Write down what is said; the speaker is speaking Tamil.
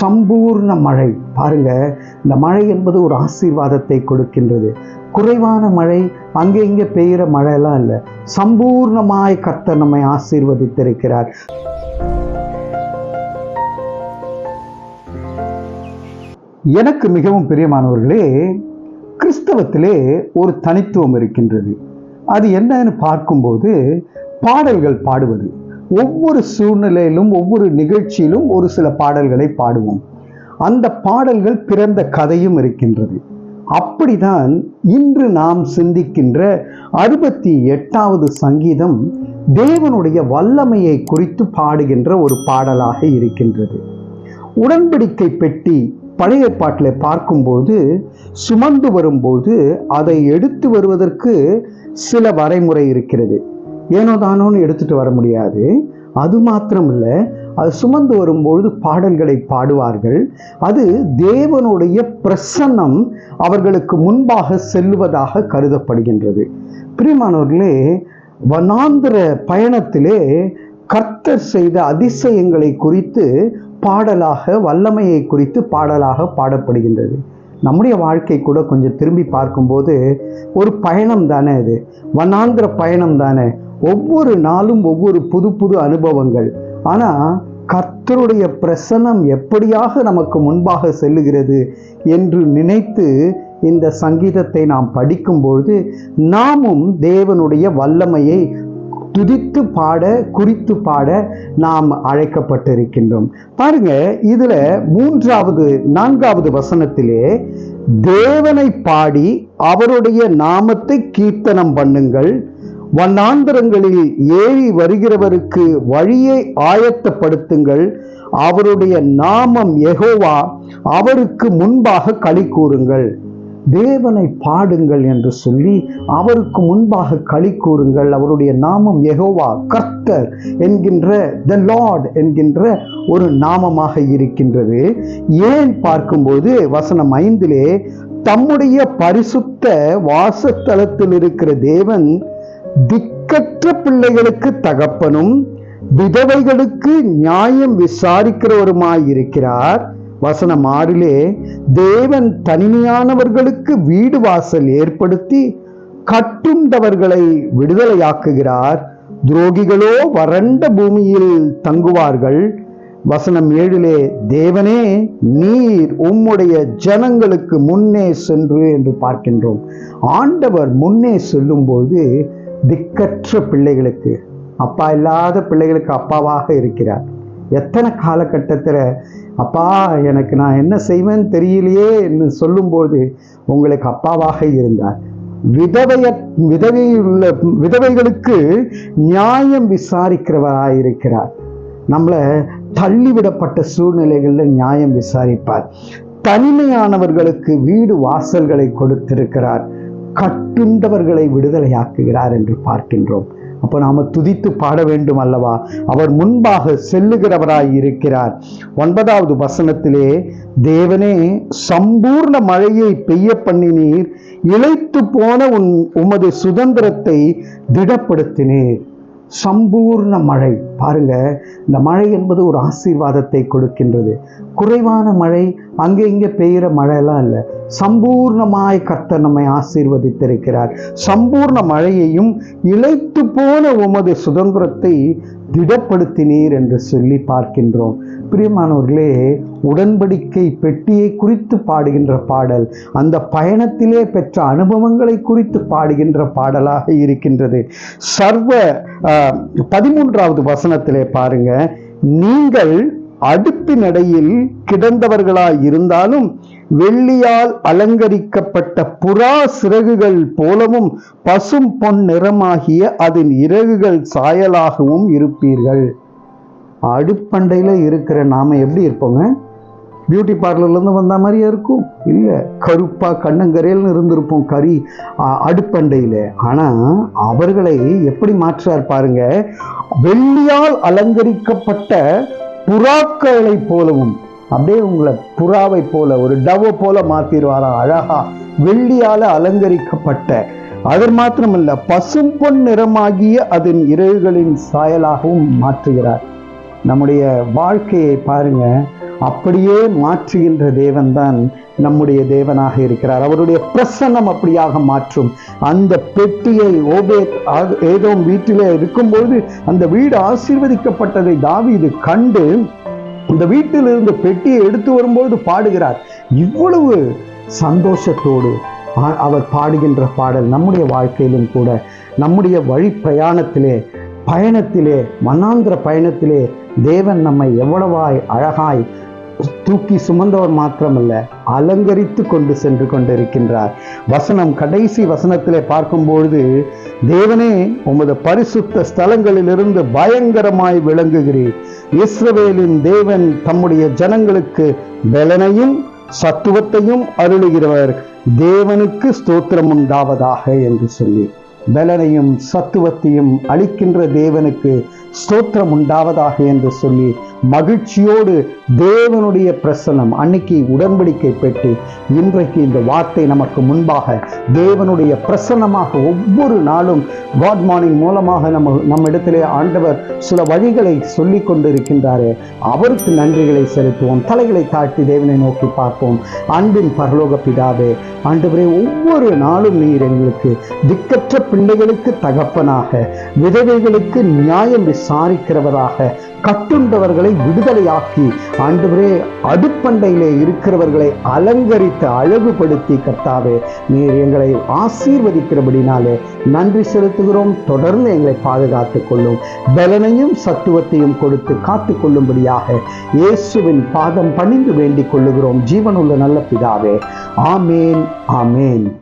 சம்பூர்ண மழை. பாருங்க இந்த மழை என்பது ஒரு ஆசீர்வாதத்தை கொடுக்கின்றது. குறைவான மழை அங்கே இங்கே பெய்கிற மழையெல்லாம் இல்லை. சம்பூர்ணமாய் கர்த்தர் நம்மை ஆசீர்வதித்திருக்கிறார். எனக்கு மிகவும் பிரியமானவர்களே கிறிஸ்தவத்திலே ஒரு தனித்துவம் இருக்கின்றது. அது என்னன்னு பார்க்கும்போது பாடல்கள் பாடுவது. ஒவ்வொரு சூழ்நிலையிலும் ஒவ்வொரு நிகழ்ச்சியிலும் ஒரு சில பாடல்களை பாடுவோம். அந்த பாடல்கள் பிறந்த கதையும் இருக்கின்றது. அப்படிதான் இன்று நாம் சிந்திக்கின்ற அறுபத்தி எட்டாவது சங்கீதம் தேவனுடைய வல்லமையை குறித்து பாடுகின்ற ஒரு பாடலாக இருக்கின்றது. உடன்படிக்கை பெட்டி பழைய பாட்டில் பார்க்கும்போது சுமந்து வரும்போது அதை எடுத்து வருவதற்கு சில வரைமுறை இருக்கிறது. ஏனோ தானோன்னு எடுத்துட்டு வர முடியாது. அது மாத்திரம் இல்லை அது சுமந்து வரும்பொழுது பாடல்களை பாடுவார்கள். அது தேவனுடைய பிரசன்னம் அவர்களுக்கு முன்பாக செல்லுவதாக கருதப்படுகின்றது. பிரியமானவர்களே வனாந்திர பயணத்திலே கர்த்தர் செய்த அதிசயங்களை குறித்து பாடலாக வல்லமையை குறித்து பாடலாக பாடப்படுகின்றது. நம்முடைய வாழ்க்கை கூட கொஞ்சம் திரும்பி பார்க்கும்போது ஒரு பயணம் தானே அது? வண்ணாந்திர பயணம் தானே? ஒவ்வொரு நாளும் ஒவ்வொரு புது புது அனுபவங்கள். ஆனால் கர்த்தருடைய பிரசனம் எப்படியாக நமக்கு முன்பாக செல்லுகிறது என்று நினைத்து இந்த சங்கீதத்தை நாம் படிக்கும்பொழுது நாமும் தேவனுடைய வல்லமையை துதித்து பாட குறித்து பாட நாம் அழைக்கப்பட்டிருக்கின்றோம். பாருங்க இதுல மூன்றாவது நான்காவது வசனத்திலே தேவனை பாடி அவருடைய நாமத்தை கீர்த்தனம் பண்ணுங்கள். வண்ணாந்திரங்களில் ஏறி வருகிறவருக்கு வழியை ஆயத்தப்படுத்துங்கள். அவருடைய நாமம் எகோவா அவருக்கு முன்பாக களி கூறுங்கள். தேவனை பாடுங்கள் என்று சொல்லி அவருக்கு முன்பாக களி கூறுங்கள். அவருடைய நாமம் எகோவா கர்த்தர் என்கின்ற த லார்ட் என்கின்ற ஒரு நாமமாக இருக்கின்றது. ஏன் பார்க்கும்போது வசனம் ஐந்திலே தம்முடைய பரிசுத்த வாசத்தலத்தில் இருக்கிற தேவன் திக்கற்ற பிள்ளைகளுக்கு தகப்பனும் விதவைகளுக்கு நியாயம் விசாரிக்கிறவருமாய் இருக்கிறார் வசனம் ஆறிலே தேவன் தனிமையானவர்களுக்கு வீடு வாசல் ஏற்படுத்தி கட்டுண்டவர்களை விடுதலையாக்குகிறார். துரோகிகளோ வறண்ட பூமியில் தங்குவார்கள். வசனம் ஏழிலே தேவனே நீர் உம்முடைய ஜனங்களுக்கு முன்னே சென்று என்று பார்க்கின்றோம். ஆண்டவர் முன்னே செல்லும்போது திக்கற்ற பிள்ளைகளுக்கு அப்பா இல்லாத பிள்ளைகளுக்கு அப்பாவாக இருக்கிறார். எத்தனை காலகட்டத்தில் அப்பா எனக்கு நான் என்ன செய்வேன்னு தெரியலையே என்று சொல்லும்போது உங்களுக்கு அப்பாவாக இருந்தார். விதவைய விதவையுள்ள விதவைகளுக்கு நியாயம் விசாரிக்கிறவராயிருக்கிறார் நம்மளை தள்ளிவிடப்பட்ட சூழ்நிலைகளில் நியாயம் விசாரிப்பார். தனிமையானவர்களுக்கு வீடு வாசல்களை கொடுத்திருக்கிறார். கட்டுண்டவர்களை விடுதலையாக்குகிறார் என்று பார்க்கின்றோம். அப்போ நாம் துதித்து பாட வேண்டும் அல்லவா? அவர் முன்பாக செல்லுகிறவராய் இருக்கிறார். ஒன்பதாவது வசனத்திலே தேவனே சம்பூர்ண மழையை பெய்ய பண்ணினீர் இழைத்து போன உன் உமது சுதந்திரத்தை திடப்படுத்தினீர். சம்பூர்ண மழை. பாருங்க இந்த மழை என்பது ஒரு ஆசீர்வாதத்தை கொடுக்கின்றது. குறைவான மழை அங்கே இங்கே பெய்கிற மழையெல்லாம் இல்லை சம்பூர்ணமாய் கர்த்தர் நம்மை ஆசீர்வதித்திருக்கிறார். சம்பூர்ண மழையையும் இழைத்து போன உமது சுதந்திரத்தை திடப்படுத்தினீர் என்று சொல்லி பார்க்கின்றோம். பிரியமானவர்களே உடன்படிக்கை பெட்டியை குறித்து பாடுகின்ற பாடல் அந்த பயணத்திலே பெற்ற அனுபவங்களை குறித்து பாடுகின்ற பாடலாக இருக்கின்றது. சர்வ ஆஹ், பதிமூன்றாவது வசனத்திலே பாருங்க நீங்கள் அடுப்பினடையில் கிடந்தவர்களாய் இருந்தாலும் வெள்ளியால் அலங்கரிக்கப்பட்ட புறா சிறகுகள் போலவும் பசும் பொன் நிறமாகிய அதன் இறகுகள் சாயலாகவும் இருப்பீர்கள். அடுப்பண்டையில் இருக்கிற நாம எப்படி இருப்போங்க? பியூட்டி பார்லர்லேருந்து வந்த மாதிரியே இருக்கும்? இல்லை கருப்பாக கண்ணங்கரையில்னு இருந்திருப்போம் கறி அடுப்பண்டையில். ஆனால் அவர்களை எப்படி மாற்றார் பாருங்க? வெள்ளியால் அலங்கரிக்கப்பட்ட புறாக்களை போலவும் அப்படியே உங்களை புறாவை போல ஒரு டவ போல மாத்திருவாராம் அழகா? வெள்ளியால அலங்கரிக்கப்பட்ட அதர் மாத்திரமல்ல பசும் பொன் நிறமாகிய அதன் இறகுகளின் சாயலாகவும் மாற்றுகிறார். நம்முடைய வாழ்க்கையை பாருங்க அப்படியே மாற்றுகின்ற தேவன்தான் நம்முடைய தேவனாக இருக்கிறார். அவருடைய பிரசன்னம் அப்படியாக மாற்றும். அந்த பெட்டியை ஓபே ஏதோ வீட்டிலே இருக்கும்போது அந்த வீடு ஆசீர்வதிக்கப்பட்டதை தாவீது கண்டு இந்த வீட்டிலிருந்து பெட்டியை எடுத்து வரும்போது பாடுகிறார். இவ்வளவு சந்தோஷத்தோடு அவர் பாடுகின்ற பாடல் நம்முடைய வாழ்க்கையிலும் கூட நம்முடைய வழி பிரயாணத்திலே பயணத்திலே மன்னாந்திர பயணத்திலே தேவன் நம்மை எவ்வளவாய் அழகாய் தூக்கி சுமந்தவர் மாத்திரமல்ல அலங்கரித்து கொண்டு சென்று கொண்டிருக்கின்றார். வசனம் கடைசி வசனத்திலே பார்க்கும்பொழுது தேவனே உமது பரிசுத்த ஸ்தலங்களிலிருந்து பயங்கரமாய் விளங்குகிறீர். இஸ்ரவேலின் தேவன் தம்முடைய ஜனங்களுக்கு பலனையும் சத்துவத்தையும் அருளுகிறவர். தேவனுக்கு ஸ்தோத்திரம் உண்டாவதாக என்று சொல்லி பலனையும் சத்துவத்தையும் அளிக்கின்ற தேவனுக்கு ஸ்தோத்திரம் உண்டாவதாக என்று சொல்லி மகிழ்ச்சியோடு தேவனுடைய பிரசனம் அன்னைக்கு உடன்படிக்கை பெற்று இன்றைக்கு இந்த வார்த்தை நமக்கு முன்பாக தேவனுடைய பிரசன்னமாக ஒவ்வொரு நாளும் காட் மார்னிங் மூலமாக நம்ம நம்மிடத்திலே ஆண்டவர் சில வழிகளை சொல்லி கொண்டிருக்கின்றாரே. அவருக்கு நன்றிகளை செலுத்துவோம். தலைகளை தாழ்த்தி தேவனை நோக்கி பார்ப்போம். அன்பின் பரலோக பிதாவே ஆண்டவரே ஒவ்வொரு நாளும் நீர் எங்களுக்கு திக்கற்ற பிள்ளைகளுக்கு தகப்பனாக விதவைகளுக்கு நியாயம் விசாரிக்கிறவராக கட்டுண்டவர்களை விடுதலையாக்கி ஆண்டவரே அடுப்பண்டையிலே இருக்கிறவர்களை அலங்கரித்து அழகுபடுத்தி கர்த்தாவே நீர் எங்களை ஆசீர்வதிக்கிறபடினாலே நன்றி செலுத்துகிறோம். தொடர்ந்து எங்களை பாதுகாத்துக் கொள்ளும். பலனையும் சத்துவத்தையும் கொடுத்து காத்து கொள்ளும்படியாக இயேசுவின் பாதம் பணிந்து வேண்டிக் கொள்ளுகிறோம். ஜீவனுள்ள நல்ல பிதாவே. ஆமேன் ஆமேன்.